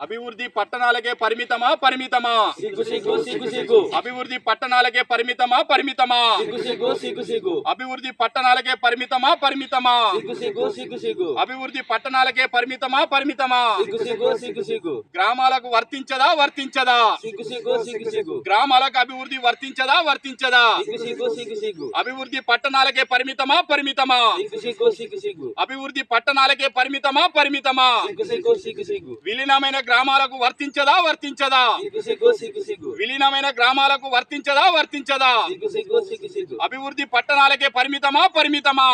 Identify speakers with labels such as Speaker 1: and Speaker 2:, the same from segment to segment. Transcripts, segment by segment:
Speaker 1: అభివృద్ధి పట్టణాలకే పరిమితమా పరిమితమా అభివృద్ధి పట్టణాలకే పరిమితమా పరిమితమా అభివృద్ధి పట్టణాలకే పరిమితమా పరిమితమా అభివృద్ధి పట్టణాలకే పరిమితమా పరిమితమా గ్రామాలకు వర్తించదా వర్తించదా గ్రామాలకు అభివృద్ధి వర్తించదా వర్తించదా అభివృద్ధి పట్టణాలకే పరిమితమా పరిమితమా అభివృద్ధి పట్టణాలకే పరిమితమా పరిమితమా విలీనమైన గ్రామాలకు వర్తించదా వర్తించదా? విలీనమైన గ్రామాలకు వర్తించదా వర్తించదా? అభివృద్ధి పట్టణాలకే పరిమితమా పరిమితమా?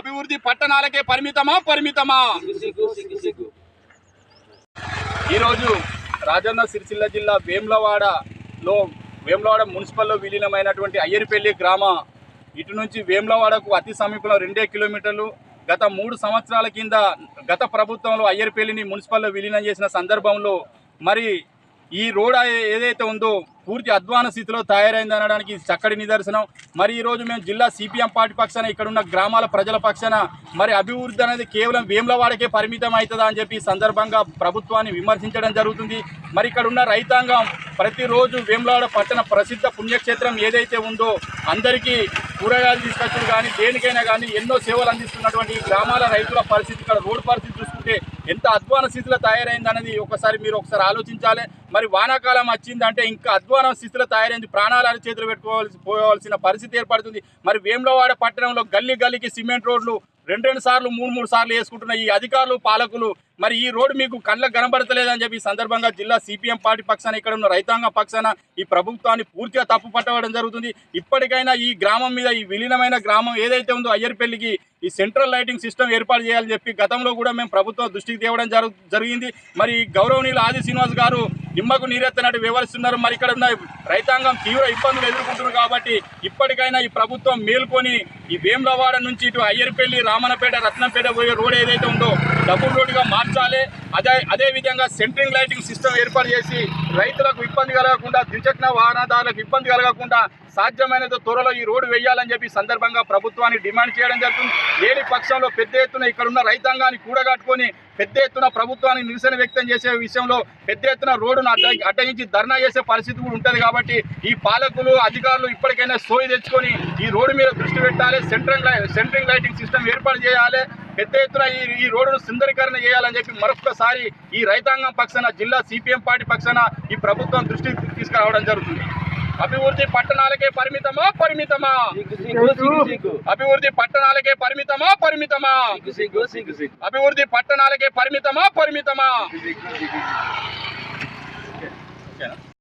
Speaker 1: అభివృద్ధి పట్టణాలకే పరిమితమా పరిమితమా? ఈరోజు రాజన్న సిరిసిల్ల జిల్లా వేములవాడలో వేములవాడ మున్సిపల్లో విలీనమైనటువంటి అయ్యరిపల్లి గ్రామ. ఇటు నుంచి వేములవాడకు అతి సమీపంలో రెండే కిలోమీటర్లు గత మూడు సంవత్సరాల కింద గత ప్రభుత్వంలో అయ్యర్పల్లిని మున్సిపల్లో విలీనం చేసిన సందర్భంలో మరి ఈ రోడ్ ఏదైతే ఉందో పూర్తి అధ్వాన స్థితిలో తయారైంది అనడానికి చక్కటి నిదర్శనం. మరి ఈరోజు మేము జిల్లా సిపిఎం పార్టీ పక్షాన ఇక్కడ ఉన్న గ్రామాల ప్రజల పక్షాన మరి అభివృద్ధి అనేది కేవలం వేములవాడకే పరిమితం అవుతుందా అని చెప్పి సందర్భంగా ప్రభుత్వాన్ని విమర్శించడం జరుగుతుంది. మరి ఇక్కడ ఉన్న రైతాంగం ప్రతిరోజు వేములవాడ పట్టణ ప్రసిద్ధ పుణ్యక్షేత్రం ఏదైతే ఉందో అందరికీ కూరగాయలు తీసుకొచ్చుడు కానీ దేనికైనా కానీ ఎన్నో సేవలు అందిస్తున్నటువంటి గ్రామాల రైతుల పరిస్థితి ఇక్కడ రోడ్డు పరిస్థితి ఎంత అధ్వాన స్థితిలో తయారైంది అనేది ఒకసారి మీరు ఒకసారి ఆలోచించాలి. మరి వానాకాలం వచ్చిందంటే ఇంకా అధ్వాన స్థితిలో తయారైంది. ప్రాణాలు చేతులు పెట్టుకోవాల్సి పోవాల్సిన పరిస్థితి ఏర్పడుతుంది. మరి వేములవాడ పట్టణంలో గల్లీ గల్లీకి సిమెంట్ రోడ్లు రెండు రెండు సార్లు మూడు మూడు సార్లు వేసుకుంటున్న ఈ అధికారులు పాలకులు మరి ఈ రోడ్డు మీకు కళ్ళకు కనబడతలేదని చెప్పి ఈ సందర్భంగా జిల్లా సిపిఎం పార్టీ పక్షాన ఇక్కడ ఉన్న రైతాంగ పక్షాన ఈ ప్రభుత్వాన్ని పూర్తిగా తప్పు పట్టవడం జరుగుతుంది. ఇప్పటికైనా ఈ గ్రామం మీద ఈ విలీనమైన గ్రామం ఏదైతే ఉందో అయ్యర్పల్లికి ఈ సెంట్రల్ లైటింగ్ సిస్టమ్ ఏర్పాటు చేయాలని చెప్పి గతంలో కూడా మేము ప్రభుత్వం దృష్టికి తేవడం జరుగు జరిగింది. మరి గౌరవనీయులు ఆది శ్రీనివాస్ గారు నిమ్మకు నీరెత్తనట్టు వివరిస్తున్నారు. మరి ఇక్కడ ఉన్న రైతాంగం తీవ్ర ఇబ్బందులు ఎదుర్కొంటున్నారు కాబట్టి ఇప్పటికైనా ఈ ప్రభుత్వం మేల్కొని ఈ వేములవాడ నుంచి ఇటు అయ్యర్పల్లి రామనపేట రత్నంపేట పోయే రోడ్ ఏదైతే ఉందో డబుల్ రోడ్డుగా మార్చాలి. అదే అదే విధంగా సెంట్రింగ్ లైటింగ్ సిస్టమ్ ఏర్పాటు చేసి రైతులకు ఇబ్బంది కలగకుండా ద్విచక్ర వాహనదారులకు ఇబ్బంది కలగకుండా సాధ్యమైనంత త్వరలో ఈ రోడ్డు వేయాలని చెప్పి సందర్భంగా ప్రభుత్వాన్ని డిమాండ్ చేయడం జరుగుతుంది. లేని పక్షంలో పెద్ద ఎత్తున ఇక్కడ ఉన్న రైతాంగాన్ని కూడగట్టుకొని పెద్ద ఎత్తున ప్రభుత్వాన్ని నిరసన వ్యక్తం చేసే విషయంలో పెద్ద ఎత్తున రోడ్డును అడ్డ అడ్డగించి ధర్నా చేసే పరిస్థితి కూడా ఉంటుంది కాబట్టి ఈ పాలకులు అధికారులు ఇప్పటికైనా సోయి తెచ్చుకొని ఈ రోడ్డు మీద దృష్టి పెట్టాలి. సెంట్రింగ్ లై- సెంట్రింగ్ లైటింగ్ సిస్టమ్ ఏర్పాటు చేయాలి. పెద్ద ఎత్తున ఈ ఈ రోడ్డును సుందరీకరణ చేయాలని చెప్పి మరొకసారి ఈ రైతాంగం పక్షాన జిల్లా సిపిఎం పార్టీ పక్షాన ఈ ప్రభుత్వం దృష్టికి తీసుకురావడం జరుగుతుంది. అభివృద్ధి పట్టణాలకే పరిమితమా పరిమితమా? అభివృద్ధి పట్టణాలకే పరిమితమా పరిమితమా? అభివృద్ధి పట్టణాలకే పరిమితమా పరిమితమా?